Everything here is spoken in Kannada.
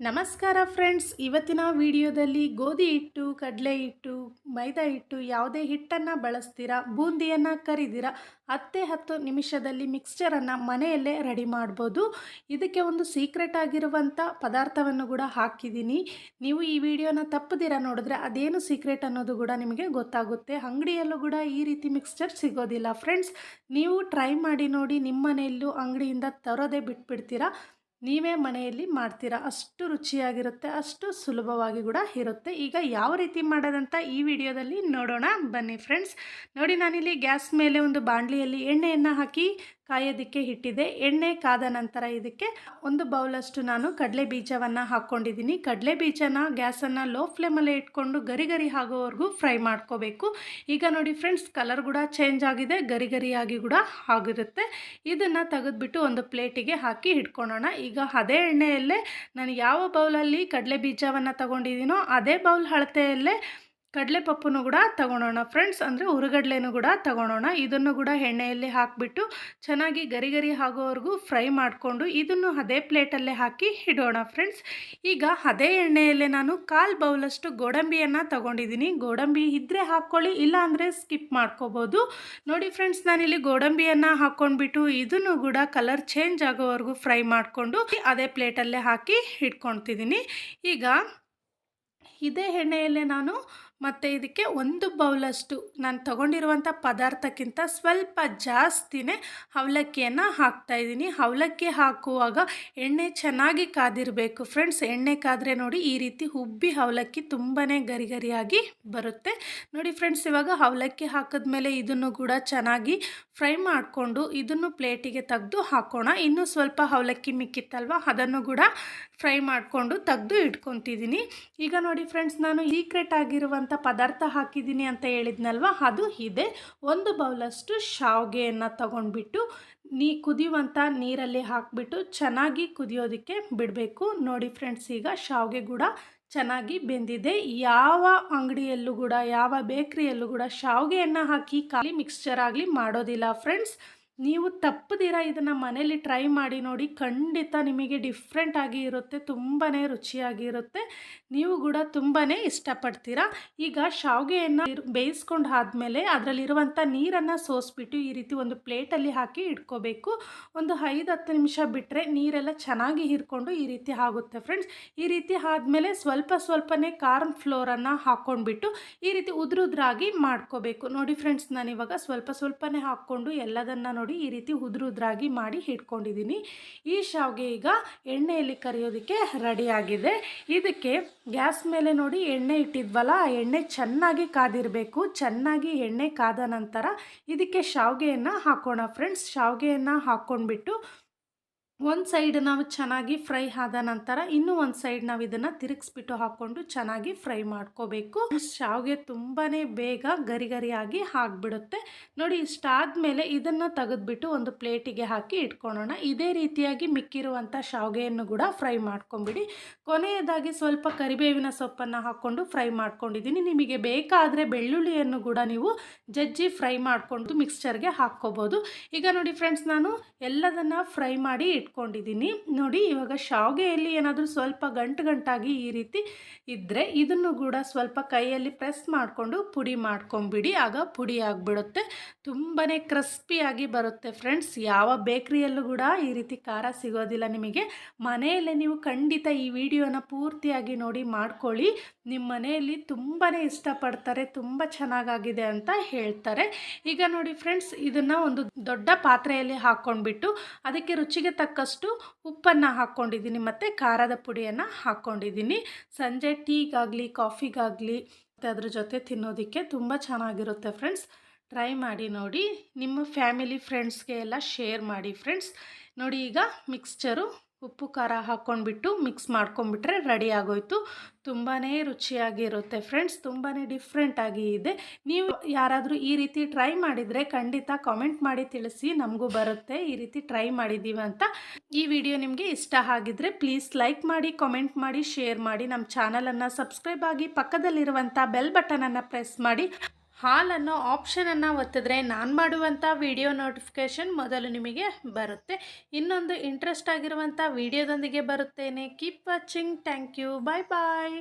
ನಮಸ್ಕಾರ ಫ್ರೆಂಡ್ಸ್. ಇವತ್ತಿನ ವಿಡಿಯೋದಲ್ಲಿ ಗೋಧಿ ಹಿಟ್ಟು, ಕಡಲೆ ಹಿಟ್ಟು, ಮೈದಾ ಹಿಟ್ಟು ಯಾವುದೇ ಹಿಟ್ಟನ್ನು ಬಳಸ್ತೀರಾ, ಬೂಂದಿಯನ್ನು ಕರಿದಿರಾ ಹತ್ತೇ ಹತ್ತು ನಿಮಿಷದಲ್ಲಿ ಮಿಕ್ಸ್ಚರನ್ನು ಮನೆಯಲ್ಲೇ ರೆಡಿ ಮಾಡ್ಬೋದು. ಇದಕ್ಕೆ ಒಂದು ಸೀಕ್ರೆಟ್ ಆಗಿರುವಂಥ ಪದಾರ್ಥವನ್ನು ಕೂಡ ಹಾಕಿದ್ದೀನಿ. ನೀವು ಈ ವಿಡಿಯೋನ ತಪ್ಪದಿರ ನೋಡಿದ್ರೆ ಅದೇನು ಸೀಕ್ರೆಟ್ ಅನ್ನೋದು ಕೂಡ ನಿಮಗೆ ಗೊತ್ತಾಗುತ್ತೆ. ಅಂಗಡಿಯಲ್ಲೂ ಕೂಡ ಈ ರೀತಿ ಮಿಕ್ಸ್ಚರ್ ಸಿಗೋದಿಲ್ಲ. ಫ್ರೆಂಡ್ಸ್, ನೀವು ಟ್ರೈ ಮಾಡಿ ನೋಡಿ ನಿಮ್ಮ ಮನೆಯಲ್ಲೂ ಅಂಗಡಿಯಿಂದ ತರೋದೇ ಬಿಟ್ಬಿಡ್ತೀರಾ. ನೀವೇ ಮನೆಯಲ್ಲಿ ಮಾಡ್ತೀರಾ? ಅಷ್ಟು ರುಚಿಯಾಗಿರುತ್ತೆ, ಅಷ್ಟು ಸುಲಭವಾಗಿ ಕೂಡ ಇರುತ್ತೆ. ಈಗ ಯಾವ ರೀತಿ ಮಾಡೋದಂತ ಈ ವಿಡಿಯೋದಲ್ಲಿ ನೋಡೋಣ. ಬನ್ನಿ ಫ್ರೆಂಡ್ಸ್ ನೋಡಿ ನಾನಿಲ್ಲಿ ಗ್ಯಾಸ್ ಮೇಲೆ ಒಂದು ಬಾಣಲಿಯಲ್ಲಿ ಎಣ್ಣೆಯನ್ನು ಹಾಕಿ ಕಾಯೋದಕ್ಕೆ ಇಟ್ಟಿದೆ ಎಣ್ಣೆ ಕಾದ ನಂತರ ಇದಕ್ಕೆ ಒಂದು ಬೌಲಷ್ಟು ನಾನು ಕಡಲೆ ಬೀಜವನ್ನು ಹಾಕ್ಕೊಂಡಿದ್ದೀನಿ. ಕಡಲೆ ಬೀಜನ ಗ್ಯಾಸನ್ನು ಲೋ ಫ್ಲೇಮಲ್ಲೇ ಇಟ್ಕೊಂಡು ಗರಿ ಗರಿ ಆಗೋವರೆಗೂ ಫ್ರೈ ಮಾಡ್ಕೋಬೇಕು. ಈಗ ನೋಡಿ ಫ್ರೆಂಡ್ಸ್, ಕಲರ್ ಕೂಡ ಚೇಂಜ್ ಆಗಿದೆ ಗರಿ ಗರಿಯಾಗಿ ಕೂಡ ಆಗಿರುತ್ತೆ ಇದನ್ನು ತೆಗೆದುಬಿಟ್ಟು ಒಂದು ಪ್ಲೇಟಿಗೆ ಹಾಕಿ ಇಟ್ಕೊಳ್ಳೋಣ ಈಗ ಅದೇ ಎಣ್ಣೆಯಲ್ಲೇ ನಾನು ಯಾವ ಬೌಲಲ್ಲಿ ಕಡಲೆ ಬೀಜವನ್ನು ತಗೊಂಡಿದ್ದೀನೋ ಅದೇ ಬೌಲ್ ಅಳತೆಯಲ್ಲೇ ಕಡಲೆಪಪ್ಪನ್ನು ಕೂಡ ತಗೊಳೋಣ. ಫ್ರೆಂಡ್ಸ್, ಅಂದರೆ ಹುರುಗಡ್ಲೆನೂ ಕೂಡ ತಗೊಳೋಣ. ಇದನ್ನು ಕೂಡ ಎಣ್ಣೆಯಲ್ಲಿ ಹಾಕಿಬಿಟ್ಟು ಚೆನ್ನಾಗಿ ಗರಿ ಗರಿ ಆಗೋವರೆಗೂ ಫ್ರೈ ಮಾಡಿಕೊಂಡು ಇದನ್ನು ಅದೇ ಪ್ಲೇಟಲ್ಲೇ ಹಾಕಿ ಇಡೋಣ ಫ್ರೆಂಡ್ಸ್. ಈಗ ಅದೇ ಎಣ್ಣೆಯಲ್ಲೇ ನಾನು ಕಾಲು ಬೌಲಷ್ಟು ಗೋಡಂಬಿಯನ್ನು ತಗೊಂಡಿದ್ದೀನಿ. ಗೋಡಂಬಿ ಇದ್ದರೆ ಹಾಕ್ಕೊಳ್ಳಿ ಇಲ್ಲ ಅಂದರೆ ಸ್ಕಿಪ್ ಮಾಡ್ಕೋಬೋದು. ನೋಡಿ ಫ್ರೆಂಡ್ಸ್, ನಾನಿಲ್ಲಿ ಗೋಡಂಬಿಯನ್ನು ಹಾಕ್ಕೊಂಡ್ಬಿಟ್ಟು ಇದನ್ನು ಕೂಡ ಕಲರ್ ಚೇಂಜ್ ಆಗೋವರೆಗೂ ಫ್ರೈ ಮಾಡಿಕೊಂಡು ಅದೇ ಪ್ಲೇಟಲ್ಲೇ ಹಾಕಿ ಇಟ್ಕೊಳ್ತಿದ್ದೀನಿ. ಈಗ ಇದೇ ಎಣ್ಣೆಯಲ್ಲೇ ನಾನು ಮತ್ತು ಇದಕ್ಕೆ ಒಂದು ಬೌಲಷ್ಟು ನಾನು ತಗೊಂಡಿರುವಂಥ ಪದಾರ್ಥಕ್ಕಿಂತ ಸ್ವಲ್ಪ ಜಾಸ್ತಿನೇ ಅವಲಕ್ಕಿಯನ್ನು ಹಾಕ್ತಾಯಿದ್ದೀನಿ ಅವಲಕ್ಕಿ ಹಾಕುವಾಗ ಎಣ್ಣೆ ಚೆನ್ನಾಗಿ ಕಾದಿರಬೇಕು. ಫ್ರೆಂಡ್ಸ್ ಎಣ್ಣೆ ಕಾದರೆ ನೋಡಿ ಈ ರೀತಿ ಉಬ್ಬಿ ಅವಲಕ್ಕಿ ತುಂಬಾ ಗರಿ ಗರಿಯಾಗಿ ಬರುತ್ತೆ. ನೋಡಿ ಫ್ರೆಂಡ್ಸ್ ಇವಾಗ ಅವಲಕ್ಕಿ ಹಾಕಿದ್ಮೇಲೆ ಇದನ್ನು ಕೂಡ ಚೆನ್ನಾಗಿ ಫ್ರೈ ಮಾಡಿಕೊಂಡು ಇದನ್ನು ಪ್ಲೇಟಿಗೆ ತೆಗೆದು ಹಾಕೋಣ. ಇನ್ನೂ ಸ್ವಲ್ಪ ಅವಲಕ್ಕಿ ಮಿಕ್ಕಿತ್ತಲ್ವ? ಅದನ್ನು ಕೂಡ ಫ್ರೈ ಮಾಡಿಕೊಂಡು ತೆಗೆದು ಇಟ್ಕೊತಿದ್ದೀನಿ. ಈಗ ನೋಡಿ ಫ್ರೆಂಡ್ಸ್ ನಾನು ಸೀಕ್ರೆಟ್ ಆಗಿರುವಂಥ ಪದಾರ್ಥ ಹಾಕಿದ್ದೀನಿ ಅಂತ ಹೇಳಿದ್ನಲ್ವ? ಅದು ಇದೆ. ಒಂದು ಬೌಲಷ್ಟು ಶಾವಿಗೆಯನ್ನು ತಗೊಂಡ್ಬಿಟ್ಟು ನೀ ಕುದಿಯುವಂಥ ನೀರಲ್ಲಿ ಹಾಕಿಬಿಟ್ಟು ಚೆನ್ನಾಗಿ ಕುದಿಯೋದಕ್ಕೆ ಬಿಡಬೇಕು. ನೋಡಿ ಫ್ರೆಂಡ್ಸ್, ಈಗ ಶಾವಿಗೆ ಕೂಡ ಚೆನ್ನಾಗಿ ಬೆಂದಿದೆ. ಯಾವ ಅಂಗಡಿಯಲ್ಲೂ ಕೂಡ, ಯಾವ ಬೇಕ್ರಿಯಲ್ಲೂ ಕೂಡ ಶಾವಿಗೆಯನ್ನು ಹಾಕಿ ಖಾಲಿ ಮಿಕ್ಸ್ಚರ್ ಆಗಲಿ ಮಾಡೋದಿಲ್ಲ ಫ್ರೆಂಡ್ಸ್. ನೀವು ತಪ್ಪದಿರ ಇದನ್ನು ಮನೇಲಿ ಟ್ರೈ ಮಾಡಿ ನೋಡಿ ಖಂಡಿತ ನಿಮಗೆ ಡಿಫ್ರೆಂಟ್ ಆಗಿ ಇರುತ್ತೆ ತುಂಬಾ ರುಚಿಯಾಗಿರುತ್ತೆ ನೀವು ಕೂಡ ತುಂಬಾ ಇಷ್ಟಪಡ್ತೀರಾ? ಈಗ ಶಾವಿಗೆಯನ್ನು ಬೇಯಿಸ್ಕೊಂಡು ಆದಮೇಲೆ ಅದರಲ್ಲಿರುವಂಥ ನೀರನ್ನು ಸೋಸ್ಬಿಟ್ಟು ಈ ರೀತಿ ಒಂದು ಪ್ಲೇಟಲ್ಲಿ ಹಾಕಿ ಇಟ್ಕೋಬೇಕು. ಒಂದು ಐದು, ಹತ್ತು ನಿಮಿಷ ಬಿಟ್ಟರೆ ನೀರೆಲ್ಲ ಚೆನ್ನಾಗಿ ಹಿರ್ಕೊಂಡು ಈ ರೀತಿ ಆಗುತ್ತೆ ಫ್ರೆಂಡ್ಸ್ ಈ ರೀತಿ ಆದಮೇಲೆ ಸ್ವಲ್ಪ ಸ್ವಲ್ಪನೇ ಕಾರ್ನ್ ಫ್ಲೋರನ್ನು ಹಾಕ್ಕೊಂಡ್ಬಿಟ್ಟು ಈ ರೀತಿ ಉದ್ರುದ್ರಾಗಿ ಮಾಡ್ಕೋಬೇಕು. ನೋಡಿ ಫ್ರೆಂಡ್ಸ್ ನಾನು ಇವಾಗ ಸ್ವಲ್ಪ ಸ್ವಲ್ಪನೇ ಹಾಕ್ಕೊಂಡು ಎಲ್ಲದನ್ನು ನೋಡಿ ಈ ರೀತಿ ಉದುರು ಉದ್ರಾಗಿ ಮಾಡಿ ಇಟ್ಕೊಂಡಿದ್ದೀನಿ. ಈ ಶಾವಿಗೆ ಈಗ ಎಣ್ಣೆಯಲ್ಲಿ ಕರಿಯೋದಕ್ಕೆ ರೆಡಿಯಾಗಿದೆ ಇದಕ್ಕೆ ಗ್ಯಾಸ್ ಮೇಲೆ ನೋಡಿ ಎಣ್ಣೆ ಇಟ್ಟಿದ್ವಲ್ಲ, ಆ ಎಣ್ಣೆ ಚೆನ್ನಾಗಿ ಕಾದಿರಬೇಕು. ಚೆನ್ನಾಗಿ ಎಣ್ಣೆ ಕಾದ ನಂತರ ಇದಕ್ಕೆ ಶಾವಿಗೆಯನ್ನು ಹಾಕೋಣ. ಫ್ರೆಂಡ್ಸ್, ಶಾವಿಗೆಯನ್ನು ಹಾಕ್ಕೊಂಡ್ಬಿಟ್ಟು ಒಂದು ಸೈಡ್ ನಾವು ಚೆನ್ನಾಗಿ ಫ್ರೈ ಆದ ನಂತರ ಇನ್ನೂ ಒಂದು ಸೈಡ್ ನಾವು ಇದನ್ನು ತಿರುಗಿಸ್ಬಿಟ್ಟು ಹಾಕ್ಕೊಂಡು ಚೆನ್ನಾಗಿ ಫ್ರೈ ಮಾಡ್ಕೋಬೇಕು. ಶಾವಿಗೆ ತುಂಬಾ ಬೇಗ ಗರಿ ಗರಿಯಾಗಿ ಆಗಿಬಿಡುತ್ತೆ. ನೋಡಿ, ಇಷ್ಟಾದಮೇಲೆ ಇದನ್ನು ತೆಗೆದ್ಬಿಟ್ಟು ಒಂದು ಪ್ಲೇಟಿಗೆ ಹಾಕಿ ಇಟ್ಕೊಳ್ಳೋಣ ಇದೇ ರೀತಿಯಾಗಿ ಮಿಕ್ಕಿರುವಂಥ ಶಾವಿಗೆಯನ್ನು ಕೂಡ ಫ್ರೈ ಮಾಡ್ಕೊಂಬಿಡಿ. ಕೊನೆಯದಾಗಿ ಸ್ವಲ್ಪ ಕರಿಬೇವಿನ ಸೊಪ್ಪನ್ನು ಹಾಕ್ಕೊಂಡು ಫ್ರೈ ಮಾಡ್ಕೊಂಡಿದ್ದೀನಿ. ನಿಮಗೆ ಬೇಕಾದರೆ ಬೆಳ್ಳುಳ್ಳಿಯನ್ನು ಕೂಡ ನೀವು ಜಜ್ಜಿ ಫ್ರೈ ಮಾಡಿಕೊಂಡು ಮಿಕ್ಸ್ಚರ್ಗೆ ಹಾಕ್ಕೋಬೋದು. ಈಗ ನೋಡಿ, ಫ್ರೆಂಡ್ಸ್, ನಾನು ಎಲ್ಲದನ್ನು ಫ್ರೈ ಮಾಡಿ ಇಟ್ಕೊಂಡಿದ್ದೀನಿ. ನೋಡಿ, ಇವಾಗ ಶಾವಿಗೆಯಲ್ಲಿ ಏನಾದರೂ ಸ್ವಲ್ಪ ಗಂಟು ಗಂಟಾಗಿ ಈ ರೀತಿ ಇದ್ದರೆ ಇದನ್ನು ಕೂಡ ಸ್ವಲ್ಪ ಕೈಯಲ್ಲಿ ಪ್ರೆಸ್ ಮಾಡಿಕೊಂಡು ಪುಡಿ ಮಾಡ್ಕೊಂಬಿಡಿ. ಆಗ ಪುಡಿ ಆಗಿಬಿಡುತ್ತೆ. ತುಂಬಾ ಕ್ರಿಸ್ಪಿಯಾಗಿ ಬರುತ್ತೆ ಫ್ರೆಂಡ್ಸ್. ಯಾವ ಬೇಕ್ರಿಯಲ್ಲೂ ಕೂಡ ಈ ರೀತಿ ಖಾರ ಸಿಗೋದಿಲ್ಲ ನಿಮಗೆ. ಮನೆಯಲ್ಲೇ ನೀವು ಖಂಡಿತ ಈ ವಿಡಿಯೋನ ಪೂರ್ತಿಯಾಗಿ ನೋಡಿ ಮಾಡ್ಕೊಳ್ಳಿ. ನಿಮ್ಮ ಮನೆಯಲ್ಲಿ ತುಂಬಾ ಇಷ್ಟಪಡ್ತಾರೆ, ತುಂಬ ಚೆನ್ನಾಗಾಗಿದೆ ಅಂತ ಹೇಳ್ತಾರೆ. ಈಗ ನೋಡಿ ಫ್ರೆಂಡ್ಸ್, ಇದನ್ನು ಒಂದು ದೊಡ್ಡ ಪಾತ್ರೆಯಲ್ಲಿ ಹಾಕ್ಕೊಂಡ್ಬಿಟ್ಟು ಅದಕ್ಕೆ ರುಚಿಗೆ ತಕ್ಕಷ್ಟು ಉಪ್ಪನ್ನು ಹಾಕ್ಕೊಂಡಿದ್ದೀನಿ ಮತ್ತು ಖಾರದ ಪುಡಿಯನ್ನು ಹಾಕ್ಕೊಂಡಿದ್ದೀನಿ. ಸಂಜೆ ಟೀಗಾಗಲಿ, ಕಾಫಿಗಾಗಲಿ, ಮತ್ತು ಅದ್ರ ಜೊತೆ ತಿನ್ನೋದಕ್ಕೆ ತುಂಬ ಚೆನ್ನಾಗಿರುತ್ತೆ ಫ್ರೆಂಡ್ಸ್. ಟ್ರೈ ಮಾಡಿ ನೋಡಿ. ನಿಮ್ಮ ಫ್ಯಾಮಿಲಿ, ಫ್ರೆಂಡ್ಸ್ಗೆ ಎಲ್ಲ ಶೇರ್ ಮಾಡಿ ಫ್ರೆಂಡ್ಸ್. ನೋಡಿ ಈಗ ಮಿಕ್ಸ್ಚರು ಉಪ್ಪು, ಖಾರ ಹಾಕ್ಕೊಂಡ್ಬಿಟ್ಟು ಮಿಕ್ಸ್ ಮಾಡ್ಕೊಂಡ್ಬಿಟ್ರೆ ರೆಡಿ ಆಗೋಯ್ತು. ತುಂಬಾ ರುಚಿಯಾಗಿರುತ್ತೆ ಫ್ರೆಂಡ್ಸ್ ತುಂಬಾ ಡಿಫ್ರೆಂಟಾಗಿ ಇದೆ. ನೀವು ಯಾರಾದರೂ ಈ ರೀತಿ ಟ್ರೈ ಮಾಡಿದರೆ ಖಂಡಿತ ಕಾಮೆಂಟ್ ಮಾಡಿ ತಿಳಿಸಿ. ನಮಗೂ ಬರುತ್ತೆ. ಈ ರೀತಿ ಟ್ರೈ ಮಾಡಿದ್ದೀವಿ ಅಂತ. ಈ ವಿಡಿಯೋ ನಿಮಗೆ ಇಷ್ಟ ಆಗಿದ್ರೆ ಪ್ಲೀಸ್ ಲೈಕ್ ಮಾಡಿ ಕಾಮೆಂಟ್ ಮಾಡಿ ಶೇರ್ ಮಾಡಿ. ನಮ್ಮ ಚಾನಲನ್ನು ಸಬ್ಸ್ಕ್ರೈಬ್ ಆಗಿ ಪಕ್ಕದಲ್ಲಿರುವಂಥ ಬೆಲ್ ಬಟನನ್ನು ಪ್ರೆಸ್ ಮಾಡಿ. ಹಾಲ್ ಅನ್ನೋ ಆಪ್ಷನನ್ನು ಒತ್ತಿದ್ರೆ ನಾನು ಮಾಡುವಂಥ ವಿಡಿಯೋ ನೋಟಿಫಿಕೇಷನ್ ಮೊದಲು ನಿಮಗೆ ಬರುತ್ತೆ. ಇನ್ನೊಂದು ಇಂಟ್ರೆಸ್ಟ್ ಆಗಿರುವಂಥ ವಿಡಿಯೋದೊಂದಿಗೆ ಬರುತ್ತೇನೆ. Keep watching thank you bye bye